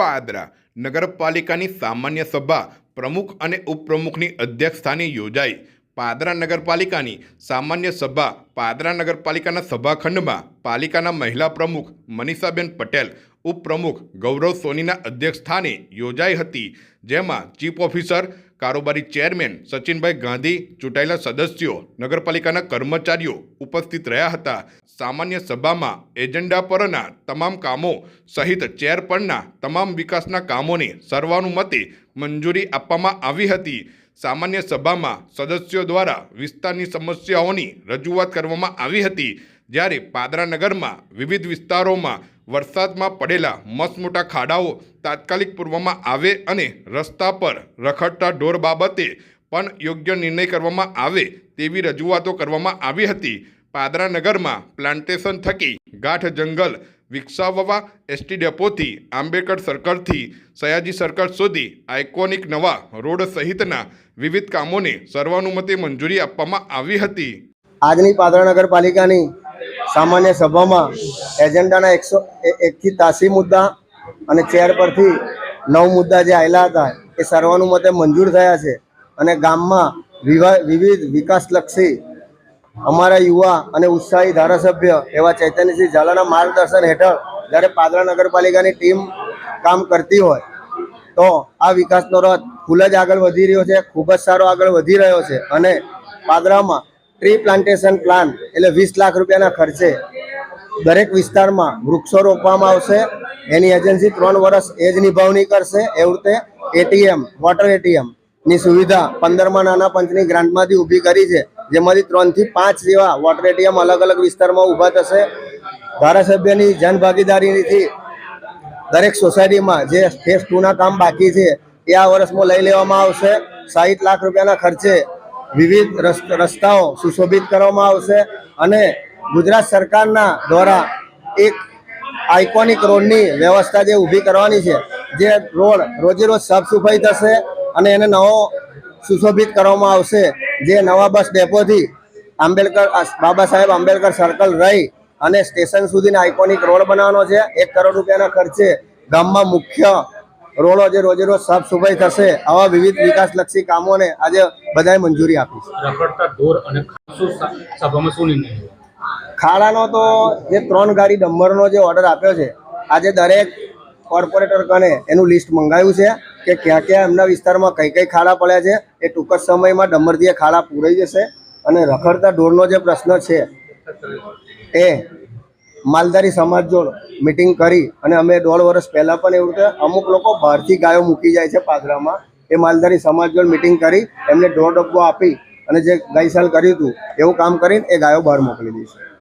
પાદરા નગરપાલિકાની સામાન્ય સભા પ્રમુખ અને ઉપપ્રમુખની અધ્યક્ષસ્થાને યોજાઈ. પાદરા નગરપાલિકાની સામાન્ય સભા, પાદરા નગરપાલિકાના સભાખંડમાં પાલિકાના મહિલા પ્રમુખ મનીષાબેન પટેલ, ઉપપ્રમુખ ગૌરવ સોનીના અધ્યક્ષસ્થાને યોજાઈ હતી, જેમાં ચીફ ઓફિસર, કારોબારી ચેરમેન સચિનભાઈ ગાંધી, ચૂંટાયેલા સદસ્યો, નગરપાલિકાના કર્મચારીઓ ઉપસ્થિત રહ્યા હતા. સામાન્ય સભામાં એજન્ડા પરના તમામ કામો સહિત ચેર પરના તમામ વિકાસના કામોને સર્વાનુમતે મંજૂરી આપવામાં આવી હતી. સામાન્ય સભામાં સદસ્યો દ્વારા વિસ્તારની સમસ્યાઓની રજૂઆત કરવામાં આવી હતી, જ્યારે પાદરા નગરમાં વિવિધ વિસ્તારોમાં વરસાદમાં પડેલા મસમોટા ખાડાઓ તાત્કાલિક પૂરવામાં આવે અને રસ્તા પર રખડતા ઢોર બાબતે પણ યોગ્ય નિર્ણય કરવામાં આવે તેવી રજૂઆતો કરવામાં આવી હતી. પાદરા નગરમાં પ્લાન્ટેશન થકી ગાઢ જંગલ વિકસાવવા એસટી ડેપોથી, આંબેડકર સર્કલથી સયાજી સર્કલ સુધી આઇકોનિક નવા રોડ સહિતના વિવિધ કામોને સર્વાનુમતે મંજૂરી આપવામાં આવી હતી. આજની પાદરા નગરપાલિકાની સામાન્ય સભામાં એજન્ડાના એકસો એકથી તાસી મુદ્દા અને ચેર પરથી નવ મુદ્દા જે આવેલા હતા, એ સર્વાનુમતે મંજૂર થયા છે. અને ગામમાં વિવા- વિવિધ વિકાસલક્ષી અમારા યુવા અને ઉત્સાહી ધારાસભ્ય એવા ચૈતન્યસિંહ ઝાલાના માર્ગદર્શન હેઠળ જ્યારે પાદરા નગરપાલિકાની ટીમ કામ કરતી હોય, તો આ વિકાસનો રથ ફૂલ જ આગળ વધી રહ્યો છે, ખૂબ જ સારો આગળ વધી રહ્યો છે અને પાદરામાં ટ્રી પ્લાન્ટેશન પ્લાન એટલે વીસ લાખ રૂપિયાના ખર્ચે દરેક વિસ્તારમાં વૃક્ષો રોપવામાં આવશે. એની એજન્સી ત્રણ વર્ષ એ જ નિભાવણી કરશે. એવું રીતે એટીએમ, વોટર એટીએમની સુવિધા પંદરમાં નાના પંચની ગ્રાન્ટમાંથી ઊભી કરી છે. જેમાંથી ત્રણથી પાંચ જેવા વોટર એટીએમ અલગ અલગ વિસ્તારમાં ઊભા થશે. ધારાસભ્યની જનભાગીદારીથી દરેક સોસાયટીમાં જે ફેસ ટુના કામ બાકી છે, એ આ વર્ષમાં લઈ લેવામાં આવશે. સાહીઠ લાખ રૂપિયાના ખર્ચે વિવિધ રસ- રસ્તાઓ સુશોભિત કરવામાં આવશે અને ગુજરાત સરકારના દ્વારા એક આઇકોનિક રોડની વ્યવસ્થા જે ઊભી કરવાની છે, જે રોડ રોજે રોજ સાફ સફાઈ થશે અને એને નવો સુશોભિત કરવામાં આવશે. જે નવા બસ ડેપોથી આંબેડકર બાબા સાહેબ આંબેડકર સર્કલ રહી અને સ્ટેશન સુધીનો આઇકોનિક રોડ બનાવવાનો છે. એક કરોડ રૂપિયાના ખર્ચે ગામમાં મુખ્ય રોડો જે રોજે રોજ સાફ સફાઈ થશે આવા વિવિધ વિકાસલક્ષી કામોને આજે બધાએ મંજૂરી આપી છે? ખાડાનો તો જે ત્રણ ગાડી ડમ્બરનો જે ઓર્ડર આપ્યો છે આજે દરેક કોર્પોરેટર કને એનું લિસ્ટ મંગાવ્યું છે. કે ક્યાં ક્યાં એમના વિસ્તારમાં કઈ કઈ ખાડા પડ્યા છે, એ ટૂંક જ સમયમાં ડમ્બરથી ખાડા પૂરાઈ જશે અને રખડતા ઢોરનો જે પ્રશ્ન છે, એ માલધારી સમાજ જોડ મિટિંગ કરી અને અમે દોઢ વર્ષ પહેલાં પણ એવું રીતે અમુક લોકો બહારથી ગાયો મૂકી જાય છે પાદરામાં, એ માલધારી સમાજ જોડ મિટિંગ કરી, એમને ઢોર ડબ્બો આપી અને જે ગઈસાલ કર્યું હતું, એવું કામ કરીને એ ગાયો બહાર મોકલી દઈશું.